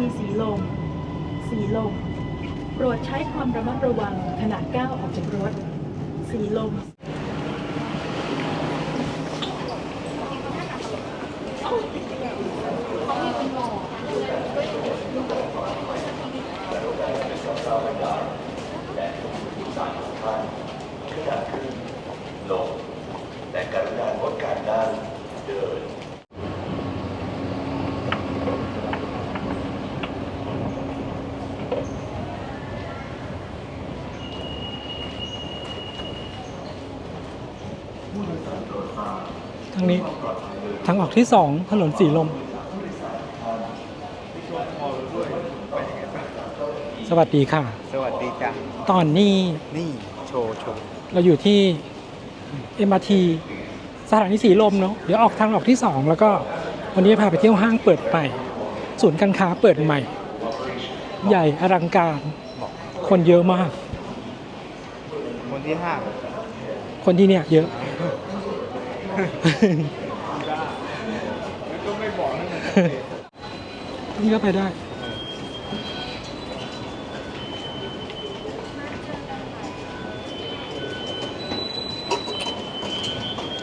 นีสีลม สีลม โปรดใช้ความระมัดระวังขณะก้าวออกจากรถ สีลม ลงแต่กรุณางดการนั่งเดิน ทางนี้ ทางออกที่สองถนนสีลม สวัสดีค่ะ สวัสดีจ้ะตอนนี้นี่โชว์โชว์เราอยู่ที่ MRT สถานีสีลมเนาะเดี๋ยวออกทางออกที่สองแล้วก็วันนี้พาไปเที่ยวห้างเปิดใหม่ศูนย์การค้าเปิดใหม่ ใหญ่อลังการ คนเยอะมาก คนที่ห้าคนที่เนี่ยเยอะก็ไม่บอก นี่ก็ไปได้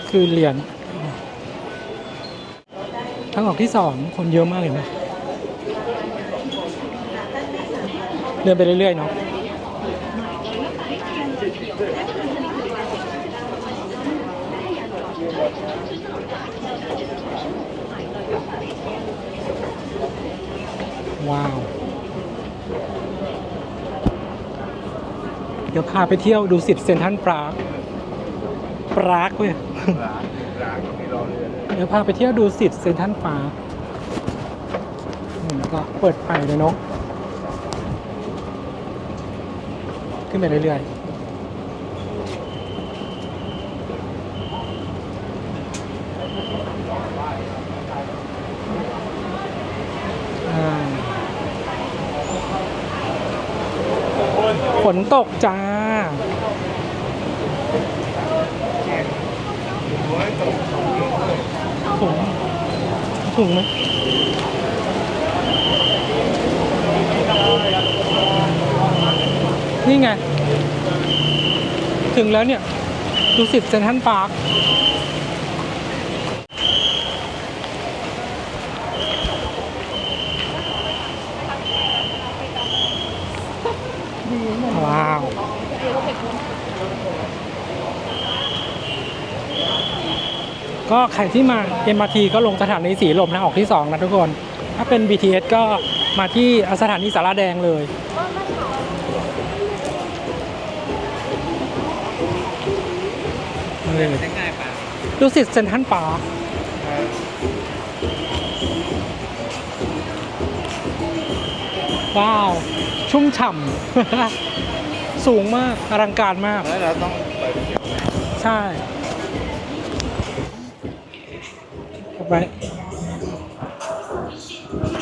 คือเหรียญทางออกที่สองคนเยอะมากเลยนะเดินไปเรื่อยๆเนาะ ว้าว เดี๋ยวพาไปเที่ยวดูสิทธิ์เซนทรัลปรากปรากเว้ยร้านร้านก็ไม่รอเรือเลยเดี๋ยวพาไปเที่ยวดูสิทธิ์เซนทรัลปาร์คอืมก็เปิดไปเลยเนาะขึ้นไปเรื่อยๆ ฝนตกจ้าถุงถุงไหมนี่ไง ถึงแล้วเนี่ยดูสิเซนทรัลปาร์ค ว้าว ก็ใครที่มา MRT ก็ลงสถานีสีลมทางออกที่ 2 นะทุกคน ถ้าเป็น BTS ก็มาที่สถานีสาราแดงเลยดูสิเซนทันปาว้าว ชุ่มฉ่ำ สูงมาก อลังการมาก แล้วเราต้องไปเที่ยวใช่เข้าไป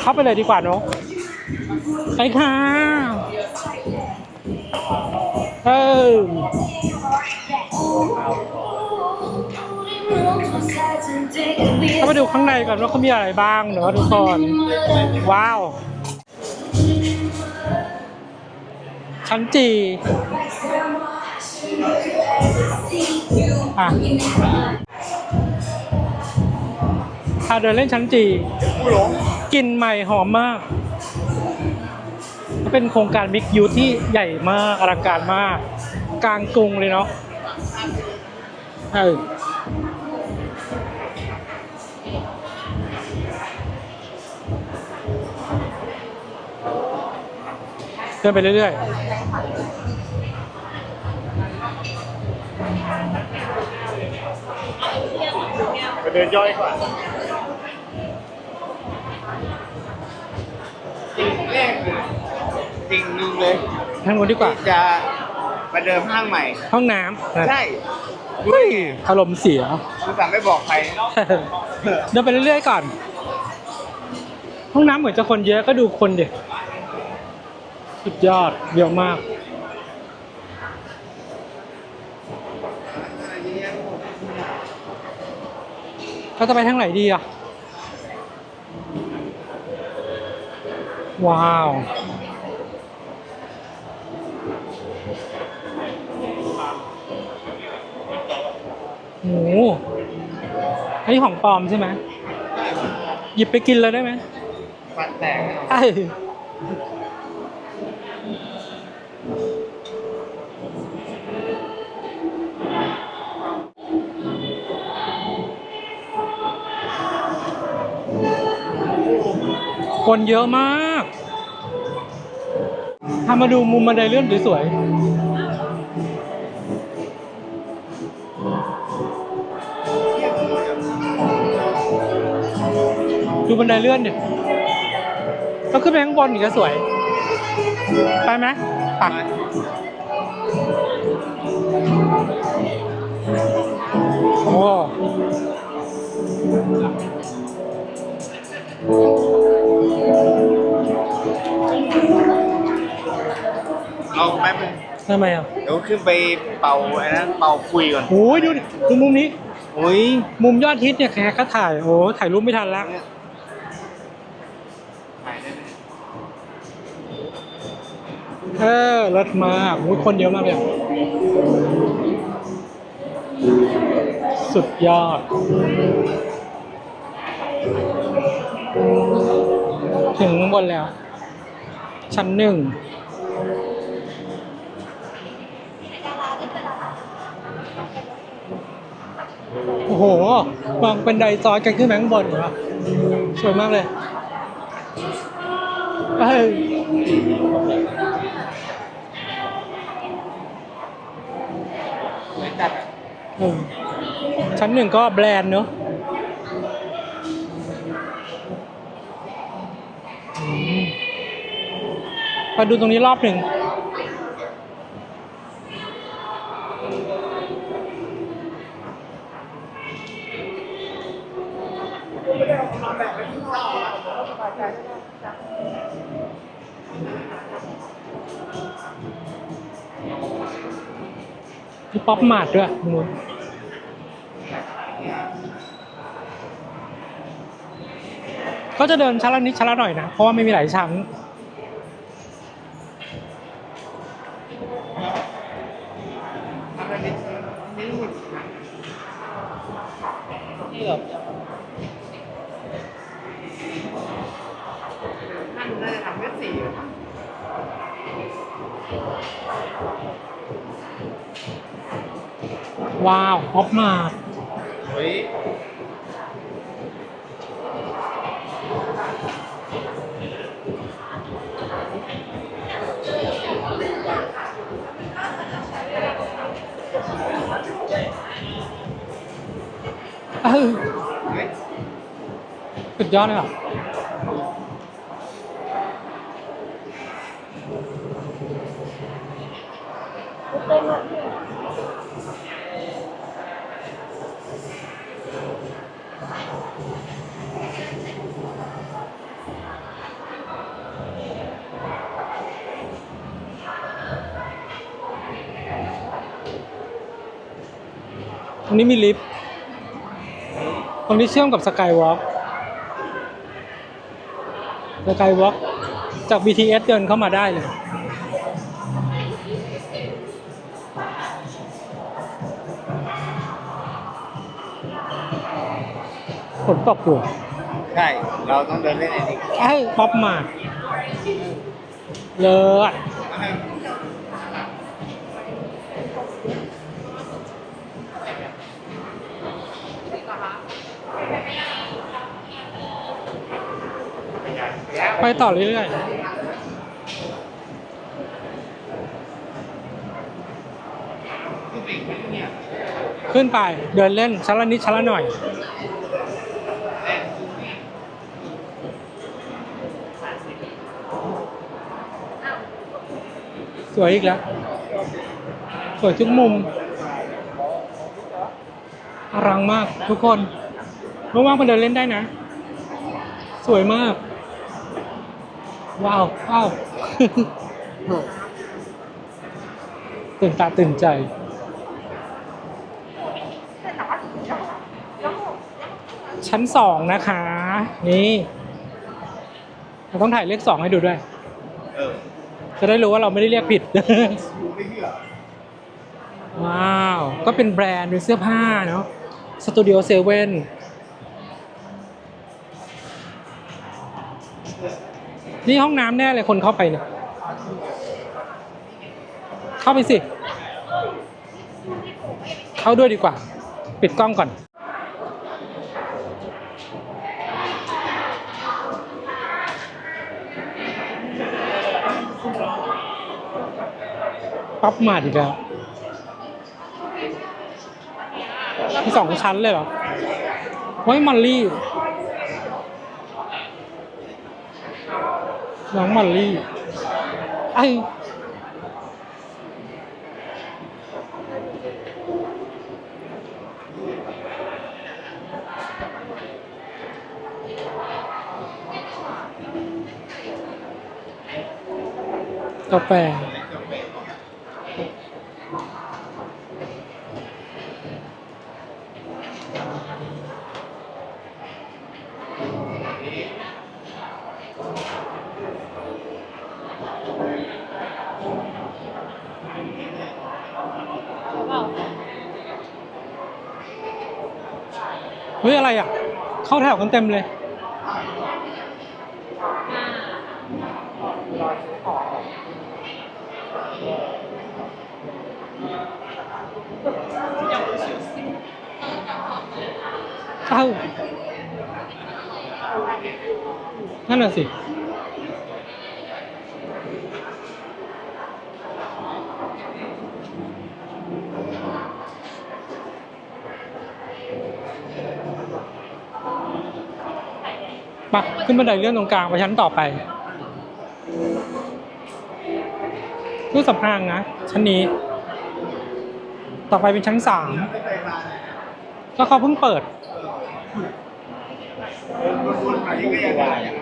เข้าไปเลยดีกว่าเนอะไปค่ะเออเข้าไปดูข้างในก่อนว่าเขามีอะไรบ้างเนอะทุกคน ว้าว ชั้นจีอะพาเดินเล่นชั้นจีกลิ่นใหม่หอมมาก เป็นโครงการมิกยูที่ใหญ่มากอลังการมาก กลางกรุงเลยเนาะเออเดินไปเรื่อย ไปเดินย่อยก่อนจริงแรกเลยจริงหนึ่งเลยๆทางนู้นดีกว่า ที่จะมาเดิมห้างใหม่ ห้องน้ำใช่เฮ้ยอารมณ์เสีย คุณสั่งไม่บอกใครเดินไปเรื่อยๆก่อน ห้องน้ำเหมือนจะคนเยอะก็ดูคนเด็กสุดยอดเยอะมาก เราจะไปทางไหนดีอะ ว้าว โหอันนี้ของปลอมใช่ไหม หยิบไปกินเลยได้ไหมฟันแตกแน่นอนไอ้ คนเยอะมากทำมาดูมุมบันไดเลื่อนสวยๆดูบันไดเลื่อนเนี่ยเราขึ้นไปข้างบนอีกจะสวย ไปไหมไปโอ้ เราแป๊บนึงทำไมอะเดี๋ยวขึ้นไปเป่าไอ้นั้นเป่าคุยก่อนโอ้ยดูดิดูมุมนี้ โอ้ยมุมยอดฮิตเนี่ยแขกก็ถ่าย โอ้ถ่ายรูปไม่ทันละถ่ายได้ไหมเออรถมากโอ้ยคนเยอะมากเลยอะสุดยอด ถึงข้างบนแล้ว ชั้นหนึ่งโอ้โหวางเป็นไดซ้อนกันขึ้นมาข้างบนเหรอสวยมากเลยเอ้ยไม่ตัดอะเออชั้นหนึ่งก็แบรนด์เนอะอืม มาดูตรงนี้รอบหนึ่งมีป๊อปมาดด้วยมึงก็จะเดินชั้นละนิดชั้นละหน่อยนะ เพราะว่าไม่มีหลายชั้น ทำอะไรนิดนิดหนึ่งนี่เหรอท่านน่าจะทำแค่สี่ ว้าวป๊อปมาด เฮ้ยเออ เฮ้ย สุดยอดเลยอะตรงนี้มีลิฟต์ ตรง นี้เชื่อมกับสกายวอล์กสกายวอล์กจาก BTS เดินเข้ามาได้เลย ฝนตกอยู่ใช่ เราต้องเดินเล่นไอ้นี่ไอ้ยป๊อปมาเลิศ ไปต่อเรื่อยๆ ขึ้นไปเดินเล่นชั้นละนิดชั้นละหน่อยสวยอีกแล้ว สวยทุกมุม อลังมากทุกคนว่างๆมาเดินเล่นได้นะ สวยมาก ว้าวว้าวตื่นตาตื่นใจชั้นสองนะคะ นี่เราต้องถ่ายเลขสองให้ดูด้วยเออจะได้รู้ว่าเราไม่ได้เรียกผิดดูไม่เชื่อว้าว ก็เป็นแบรนด์เป็นเสื้อผ้าเนาะสตูดิโอเซเว่น นี่ห้องน้ำแน่เลยคนเข้าไปเนี่ยเข้าไปสิ เข้าด้วยดีกว่า ปิดกล้องก่อนปั๊บมาดอีกแล้วมีสองชั้นเลยเหรอไว้ยมอลลี่ น้องมัลลี่ไอากาแฟ เฮ้ย อะไรอะ เข้าแถ วกันเต็มเลยเอ้านั่นน่ะสิ มา ขึ้นบันไดเลื่อนตรงกลางไปชั้นต่อไปตู้สำอางนะชั้นนี้ ต่อไปเป็นชั้นสามก็เขาเพิ่งเปิดคนไหนก็ยังได้อะ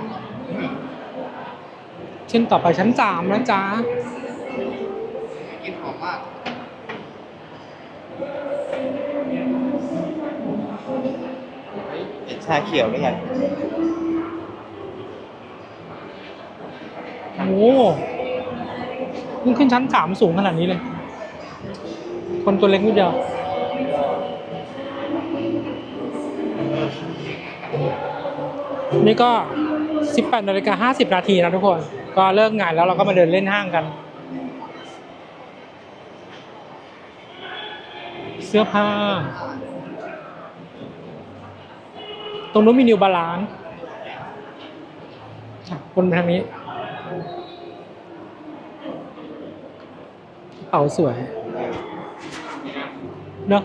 เช่นต่อไปชั้นสามนะจ๊ะกินหอมมากเห็นชาเขียวหรือยัง โอ้โหเพิ่งขึ้นชั้นสามสูงขนาดนี้เลย คนตัวเล็กนิดเดียวนี่ก็ 18นาฬิกา50 นาทีนะทุกคน ก็เลิกงานแล้วเราก็มาเดินเล่นห้างกัน เสื้อผ้า ตรงนู้นมีนิวบาลานซ์วนไปทางนี้ กระ เป๋าสวย เนอะ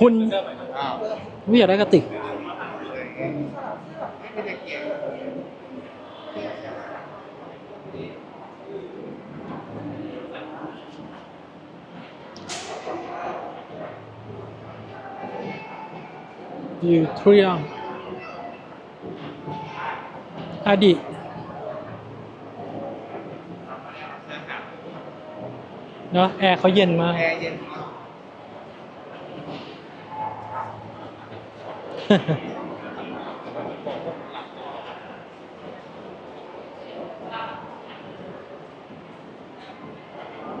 คุณวไม่อยากได้กระติกไม่ได้เกี่ยวยูทรียม อดีเนอะแอร์เขาเย็นมากแอร์เย็นมาก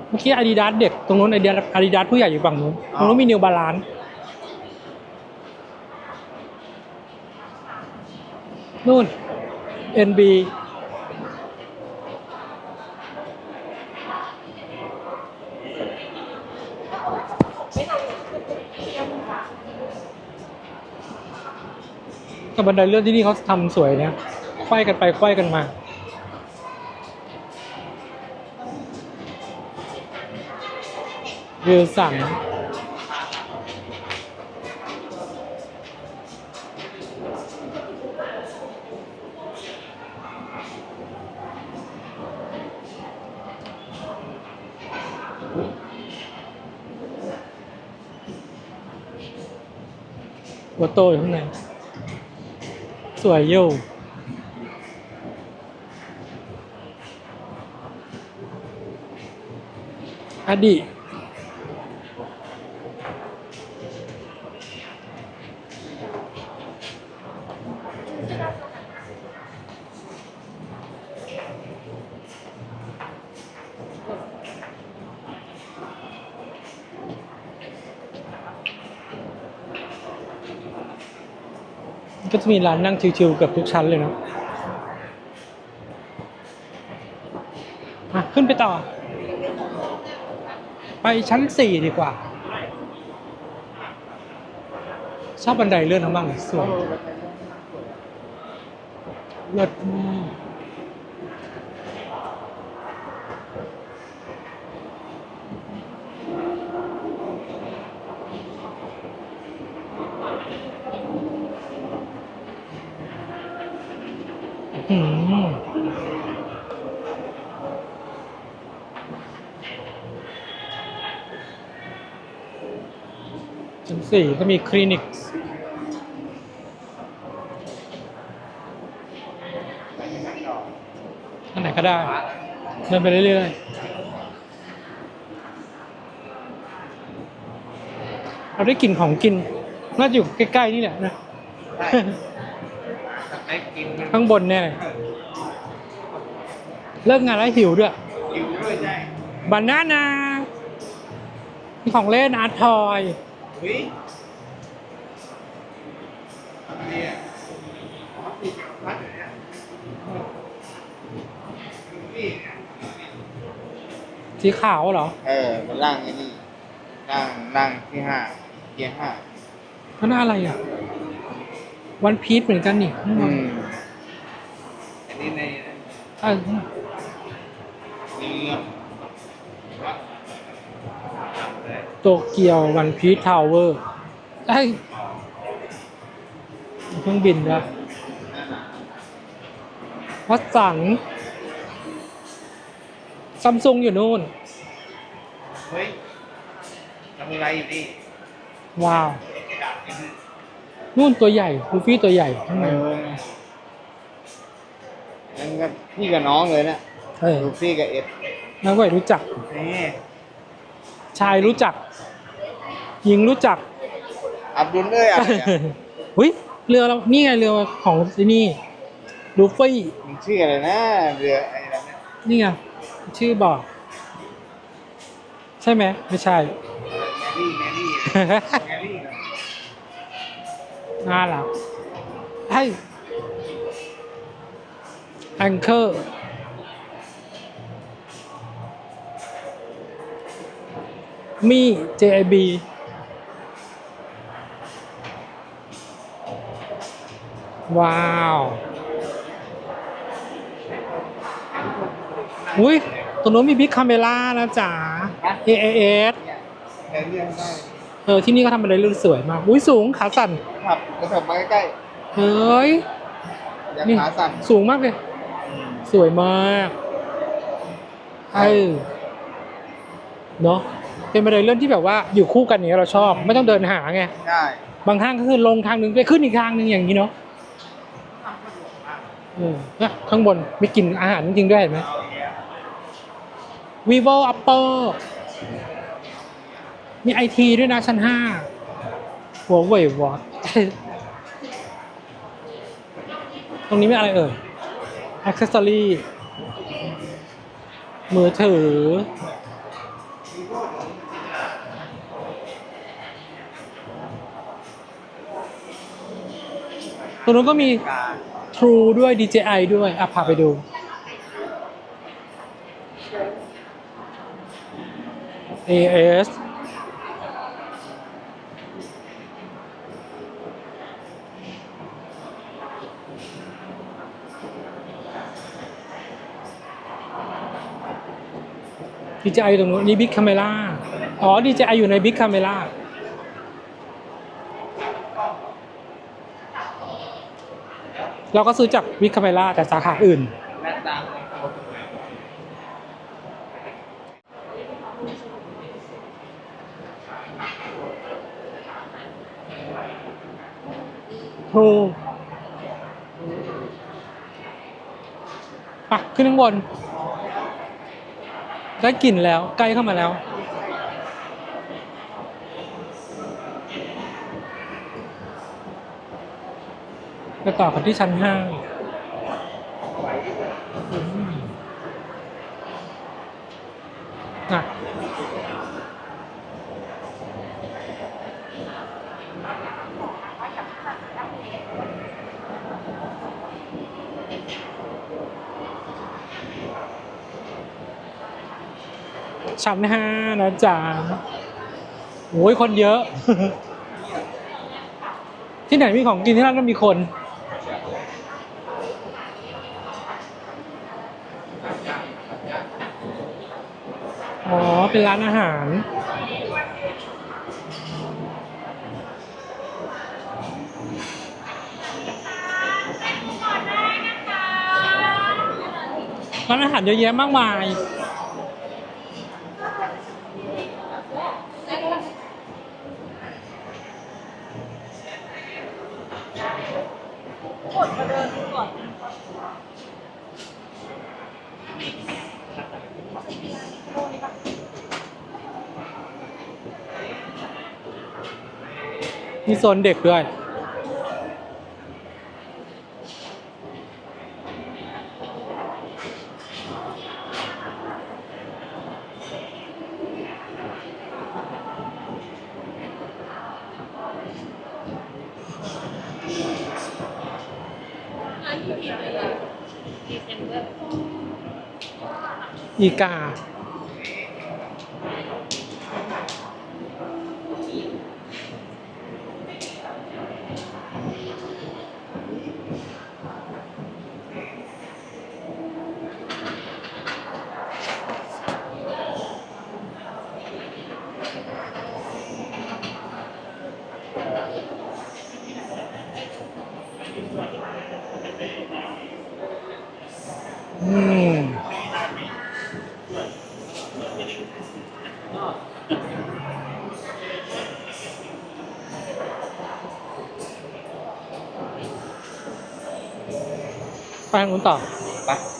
เมื่อกี้อาดิดาสเด็กตรงนู้นอาดิดาสอาดิดาสผู้ใหญ่อยู่ฝั่งนู้นตรงนู้นมีนิวบาลานซ์นู่น NB กับบันไดเลื่อนที่นี่เขาทำสวยเนี่ยไขว้กันไปไขว้กันมา วิวสัน โตอยู่ข้างใน สวยอยู่อดีต ก็จะมีร้านนั่งชิวๆเกือบทุกชั้นเลยเนาะอะขึ้นไปต่อ ไปชั้นสี่ดีกว่า ชอบบันไดเลื่อนทั้งบ้างเลยสวยเลิศมาก ชั้นสี่ก็มีคลินิกอันไหนก็ได้เดินไปเรื่อยๆ เราได้กลิ่นของกิน น่าจะอยู่ใกล้ ๆ นี่แหละนะใช่ไอ้กินมันข้างบนแน่เลยเลิกงานแล้วหิวด้วยหิวด้วยใช่บานานามีของเล่นอาร์ตทอย เฮ้ยอะไรอะอ๋อติดพัดเนี่ยนี่สีขาวเหรอเออมันร่างไอ้นี่ร่างร่างที่ห้าเกียร์ห้ามันอะไรอะ วันพีชเหมือนกันนี่อืมอันนี้ในเออเนื้อ โตเกียววันพีชทาวเวอร์ไอ้ยเครื่องบินด้วยวัดสันซัมซุงอยู่นู่น เฮ้ยทำอะไรอยู่นี่ ว้าว นู่นตัวใหญ่ลูฟี่ตัวใหญ่ข้างเอในอนั่นก็พี่กับน้องเลยนะเออลูฟี่กับเอ็ดนักไหวรู้จัก นี่ ชายรู้จัก หญิงรู้จักอับดุลเอ้ยอะไรอะเฮ้ยเรือเรานี่ไงเรือของที่นี่ลูฟี่มันชื่ออะไรนะเรือไอ้นั่นนะนี่ไงชื่อบอก ใช่ไหมไม่ใช่แมรี่แมรี่แมรี่น่ารักให้แองเกอร์มี JIB ว้าว อุ้ยตรงนู้นมีบิ๊กคาเมล่านะจ๋า AAS แค่เรื่องได้เออ ที่นี่ก็ทำอะไรเรื่องสวยมาก อุ้ยสูงขาสั่นขับกระเถิบมาใกล้เฮ้ย ๆอย่านี่ ขาสั่นสูงมากเลย สวยมากเออเนาะเป็นบันไดเลื่อนที่แบบว่าอยู่คู่กันอย่างเงี้ยเราชอบ ไม่ต้องเดินหาไงใช่บางทางก็คือลงทางหนึ่งไปขึ้นอีกทางหนึ่งอย่างนี้เนาะ เออเนี่ยข้างบนมีกลิ่นอาหารจริงด้วยเห็นไหม vivo upper มีไอทีด้วยนะชั้นห้าหัวเว่ยวอตตรงนี้ไมีอะไรเอ่ย accessory มือถือ ตรงนู้นก็มี True ด้วย DJI ด้วยอะพาไปดู AS ดีเจไอตรงนู้นนี่บิ๊กคาเมล่าอ๋อดีเจไออยู่ในบิ๊กคาเมล่า เราก็ซื้อจากบิ๊กคาเมล่าแต่สาขาอื่นหน้าตาทรูปะขึ้นข้างบน ได้กลิ่นแล้วใกล้เข้ามาแล้ว ไปต่อกันที่ชั้นห้าชั้นห้านะจ๊ะโอ้ยคนเยอะ ที่ไหนมีของกินที่นั่นก็มีคน เป็นร้านอาหาร ร้านอาหารเยอะแยะมากมาย มีโซนเด็กด้วย อีกา อืม ไปทา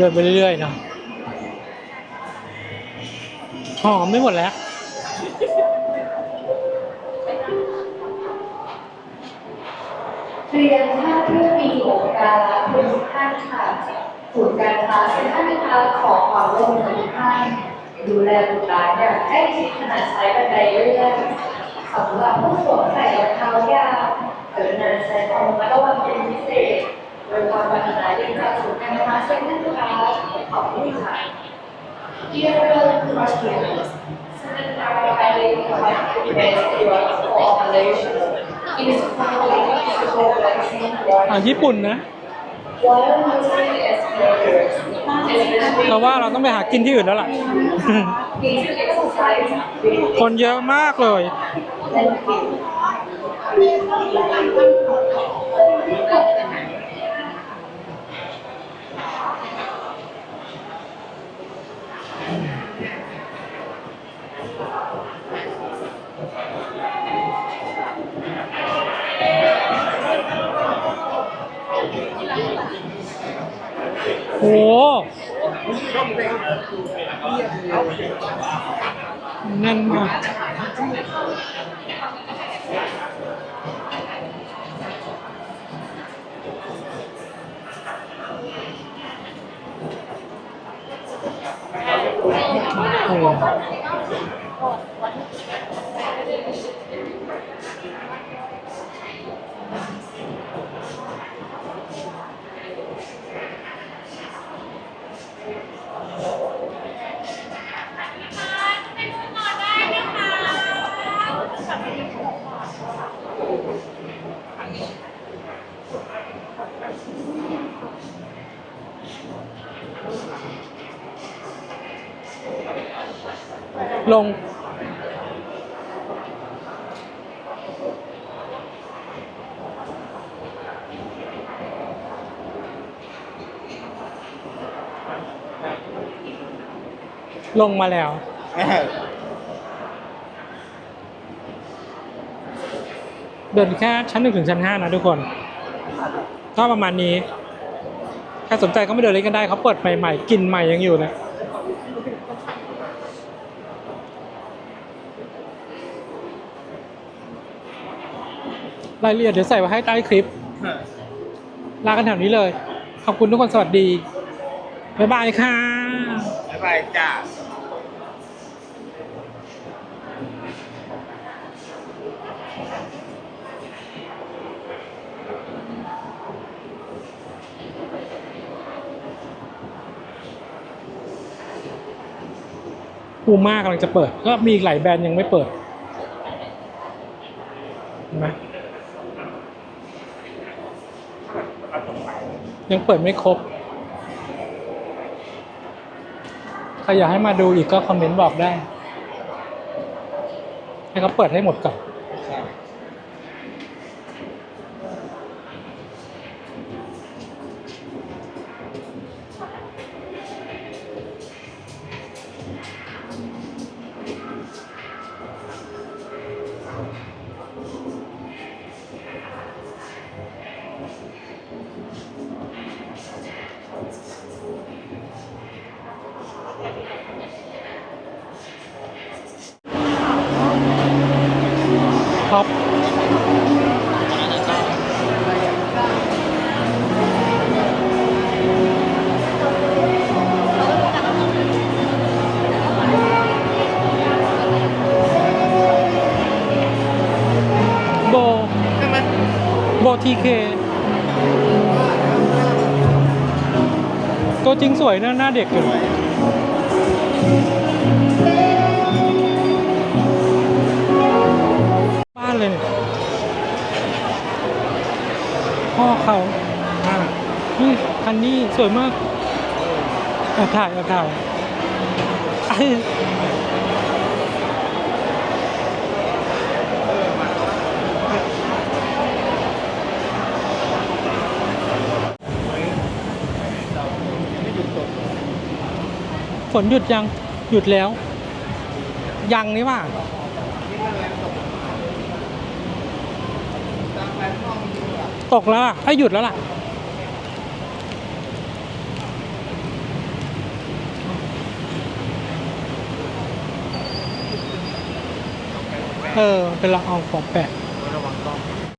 ดินไปเรื่อยๆเนาะหอมไม่หมดแล้วเรียนท่านผู้มีโอกาสทุกท่านค่ะศูนย์การค้าเซ็นทรัลนะคะขอความร่วมมือทุกท่านดูแลบุตรหลานอย่างใกล้ชิดขนาดใช้บันไดเลื่อนสำหรับผู้สวมใส่รองเท้ายาวกรุณาใช้ความระมัดระวังเป็นพิเศษ โดยความปรารถนาดีจากศูนย์การค้าเซ็นทรัลนะคะขอบคุณค่ะ Dear customers, Senator highly recommends your cooperation. It is finally possible that อ่าญี่ปุ่นนะ While hosting escalators, especially เราว่าเราต้องไปหากินที่อื่นแล้วล่ะ please exercise with คนเยอะมากเลย Thank you. แน่นมากโอ้ ลง ลงมาแล้ว เดินแค่ชั้นหนึ่งถึงชั้นห้านะทุกคน ก็ประมาณนี้ใครสนใจก็ไม่เดินเล่นกันได้เขาเปิดใหม่ๆกินใหม่ยังอยู่นะ รายละเอียดเดี๋ยวใส่ไว้ให้ใต้คลิป ลากันแถวนี้เลย ขอบคุณทุกคนสวัสดี บ๊ายบายค่ะ บ๊ายบายจ้าปูม่ากำลังจะเปิด ก็มีอีกหลายแบรนด์ยังไม่เปิดเห็นไหม ยังเปิดไม่ครบ ใครอยากให้มาดูอีกก็คอมเมนต์บอกได้ ให้เขาเปิดให้หมดก่อน วยนะหน้าเด็กอยู่บ้านเลยพ่อเขาอ่านี่คันนี้สวยมากแอบถ่ายแอบถ่าย ฝนหยุดยังหยุดแล้ว ยังนี่ว่าตกแล้วอะให้ยหยุดแล้วล่ะ เออ เป็นละอองของแปลก